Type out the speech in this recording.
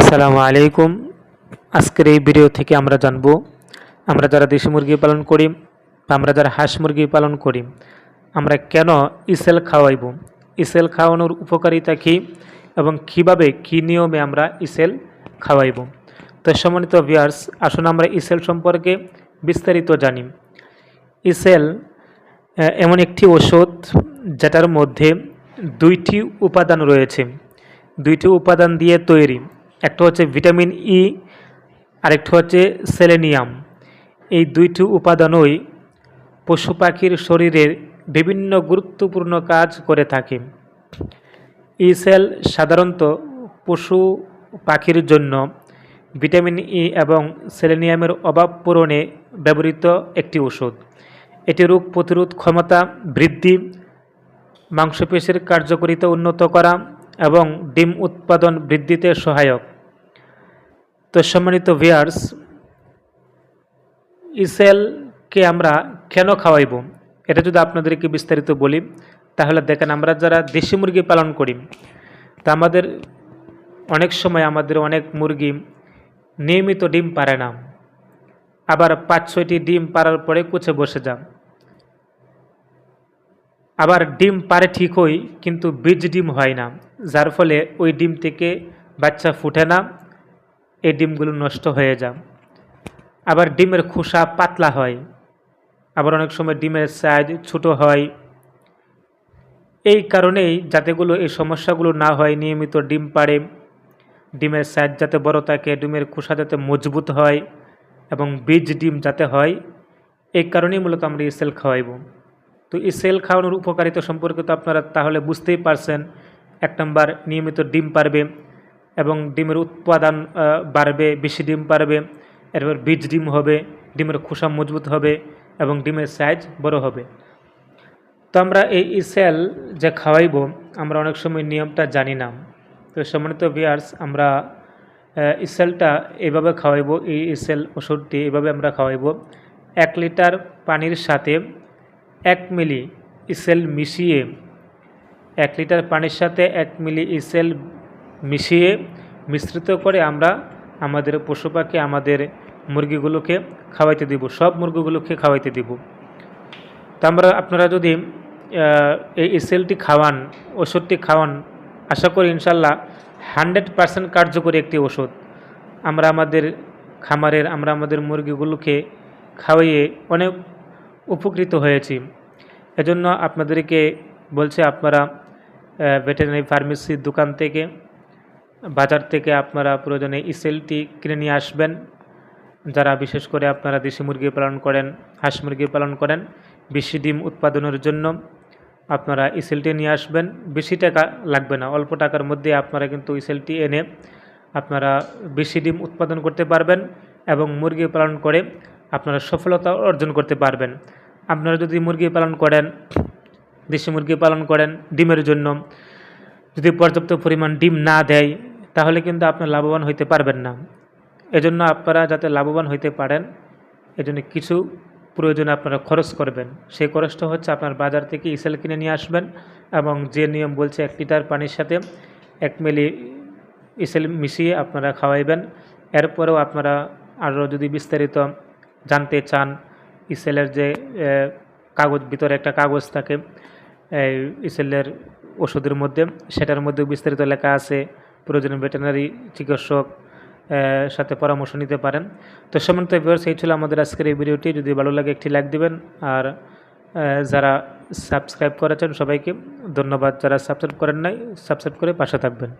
আসসালামু আলাইকুম। আজকের এই ভিডিও থেকে আমরা জানব, আমরা যারা দেশি মুরগি পালন করি, বা আমরা যারা হাঁস মুরগি পালন করি, আমরা কেন ইসেল খাওয়াইব? ইসেল খাওয়ানোর উপকারিতা কী এবং কীভাবে, কী নিয়মে আমরা ইসেল খাওয়াইব? তো সম্মানিত ভিয়ার্স আসুন আমরা ইসেল সম্পর্কে বিস্তারিত জানি। ইসেল এমন একটি ওষুধ যেটার মধ্যে দুইটি উপাদান রয়েছে। দুইটি উপাদান দিয়ে তৈরি। একটা হচ্ছে ভিটামিন ই আরেকটা হচ্ছে সেলেনিয়াম। এই দুইটি উপাদানই পশু পাখির শরীরের বিভিন্ন গুরুত্বপূর্ণ কাজ করে থাকে। ই সেল সাধারণত পশু পাখির জন্য ভিটামিন ই এবং সেলেনিয়ামের অভাব পূরণে ব্যবহৃত একটি ওষুধ। এটি রোগ প্রতিরোধ ক্ষমতা বৃদ্ধি, মাংসপেশির কার্যকারিতা উন্নত করা এবং ডিম উৎপাদন বৃদ্ধিতে সহায়ক। তো সম্মানিত ভিয়ার্স ইসেলকে আমরা কেন খাওয়াইব? এটা যদি আপনাদেরকে বিস্তারিত বলি, তাহলে দেখেন আমরা যারা দেশি মুরগি পালন করি, তা আমাদের অনেক সময় আমাদের অনেক মুরগি নিয়মিত ডিম পারে না। আবার পাঁচ, ছয়টি ডিম পারার পরে কুচে বসে যান আবার ডিম পারে ঠিক ঠিকই, কিন্তু বীজ ডিম হয় না। যার ফলে ওই ডিম থেকে বাচ্চা ফুটে না, এই ডিমগুলো নষ্ট হয়ে যায়। আবার ডিমের খোসা পাতলা হয়, আবার অনেক সময় ডিমের সাইজ ছোট হয়। এই কারণেই যাতেগুলো এই সমস্যাগুলো না হয়, নিয়মিত ডিম পাড়ে, ডিমের সাইজ যাতে বড় থাকে, ডিমের খোসা যাতে মজবুত হয় এবং বীজ ডিম যাতে হয়, এই কারণেই মূলত আমরা এই সেল খাওয়াইব। তো এই সেল খাওয়ানোর উপকারিতা সম্পর্কে তো আপনারা তাহলে বুঝতেই পারছেন এক নম্বর নিয়মিত ডিম পারবে এবং ডিমের উৎপাদন বাড়বে, বেশি ডিম পারবে। এরপর বীজ ডিম হবে, ডিমের খোসা মজবুত হবে এবং ডিমের সাইজ বড় হবে। তো আমরা এই ইসেল যে খাওয়াইব, আমরা অনেক সময় নিয়মটা জানি না। তো সম্মানিত ভিয়ার্স আমরা ইসেলটা এভাবে খাওয়াইব, এই ইসেল ওষুধটি এভাবে আমরা খাওয়াইব। এক লিটার পানির সাথে এক মিলি ইসেল মিশিয়ে এক লিটার পানির সাথে এক মিলি ইসেল মিশিয়ে মিশ্রিত করে আমরা আমাদের পশু পাখি, আমাদের মুরগিগুলোকে খাওয়াইতে দিব। সব মুরগিগুলোকে খাওয়াইতে দিব। তা আমরা, আপনারা যদি এই ইসেলটি খাওয়ান, ওষুধটি খাওয়ান, আশা করি ইনশাল্লাহ হান্ড্রেড পার্সেন্ট কার্যকরী একটি ওষুধ। আমরা আমাদের খামারের, আমরা আমাদের মুরগিগুলোকে খাওয়াইয়ে অনেক উপকৃত হয়েছি। এজন্য আপনাদেরকে বলছে, আপনারা ভেটেরিনারি ফার্মেসির দোকান থেকে, বাজার থেকে আপনারা প্রয়োজনে ইসেলটি কিনে নিয়ে আসবেন। যারা বিশেষ করে আপনারা দেশি মুরগি পালন করেন, হাঁস মুরগি পালন করেন, বেশি ডিম উৎপাদনের জন্য আপনারা ইসেলটি নিয়ে আসবেন। বেশি টাকা লাগবে না, অল্প টাকার মধ্যে আপনারা কিন্তু ইসেলটি এনে আপনারা বেশি ডিম উৎপাদন করতে পারবেন এবং মুরগি পালন করে আপনারা সফলতা অর্জন করতে পারবেন। আপনারা যদি মুরগি পালন করেন দেশি মুরগি পালন করেন, ডিমের জন্য। যদি পর্যাপ্ত পরিমাণ ডিম না দেয়, তাহলে কিন্তু আপনার লাভবান হইতে পারবেন না। এজন্য আপনারা যাতে লাভবান হইতে পারেন, এজন্য কিছু প্রয়োজনে আপনারা খরচ করবেন। সেই খরচটা হচ্ছে আপনার বাজার থেকে ইসেল কিনে নিয়ে আসবেন এবং যে নিয়ম বলছে, এক লিটার পানির সাথে এক মিলি ইসেল মিশিয়ে আপনারা খাওয়াইবেন। এরপরেও আপনারা আরও যদি বিস্তারিত জানতে চান, ইসেলের যে কাগজ, ভিতরে একটা কাগজ থাকে, এই ইসেলের ওষুধের মধ্যে। সেটার মধ্যে বিস্তারিত লেখা আছে প্রয়োজনীয় ভেটেনারি চিকিৎসক সাথে পরামর্শ নিতে পারেন। তো সম্মানিত ভিউয়ার্স এই ছিল আমাদের আজকের এই ভিডিওটি। যদি ভালো লাগে, একটি লাইক দিবেন। আর যারা সাবস্ক্রাইব করেছেন সবাইকে ধন্যবাদ। যারা সাবস্ক্রাইব করেন নাই সাবস্ক্রাইব করে পাশে থাকবেন।